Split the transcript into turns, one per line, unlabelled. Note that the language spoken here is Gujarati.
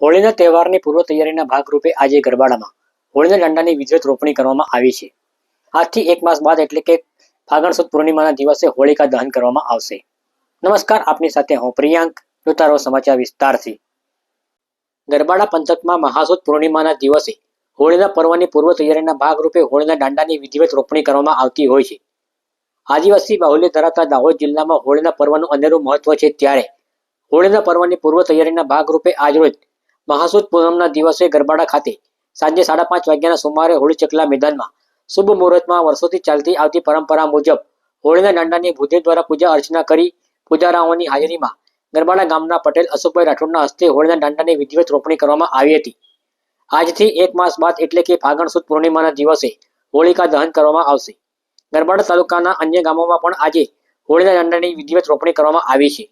હોળીના તહેવારની પૂર્વ તૈયારીના ભાગરૂપે આજે ગરબાડામાં હોળીના દંડાની વિધિવત રોપણી કરવામાં આવી છે. આજથી એક માસ બાદ એટલે કે ફાગણ સુદ પૂર્ણિમાના દિવસે હોળિકા દહન કરવામાં આવશે. નમસ્કાર, આપની સાથે હું પ્રિયાંક જોતા સમાચાર વિસ્તારથી. ગરબાડા પંથકમાં મહાસુદ પૂર્ણિમાના દિવસે હોળીના પર્વની પૂર્વ તૈયારીના ભાગરૂપે હોળીના દાંડાની વિધિવત રોપણી કરવામાં આવતી હોય છે. આદિવાસી બાહુલ્ય ધરાવતા દાહોદ જિલ્લામાં હોળીના પર્વનું અનેરું મહત્વ છે ત્યારે હોળીના પર્વની પૂર્વ તૈયારીના ભાગરૂપે આજરોજ મહાસુદ પૂનમના દિવસે ગરબાડા ખાતે સાંજે સાડા પાંચ વાગ્યાના સુમારે હોળી ચકલા મેદાનમાં શુભ મુહૂર્તમાં વર્ષોથી ચાલતી આવતી પરંપરા મુજબ હોળીના દાંડાની ભૂદેવ દ્વારા પૂજા અર્ચના કરી પૂજારાઓની હાજરીમાં ગરબાડા ગામના પટેલ અશોકભાઈ રાઠોડના હસ્તે હોળીના દાંડાની વિધિવત રોપણી કરવામાં આવી હતી. આજથી એક માસ બાદ એટલે કે ફાગણ સુદ પૂર્ણિમાના દિવસે હોળિકા દહન કરવામાં આવશે. ગરબાડા તાલુકાના અન્ય ગામોમાં પણ આજે હોળીના દાંડાની વિધિવત રોપણી કરવામાં આવી છે.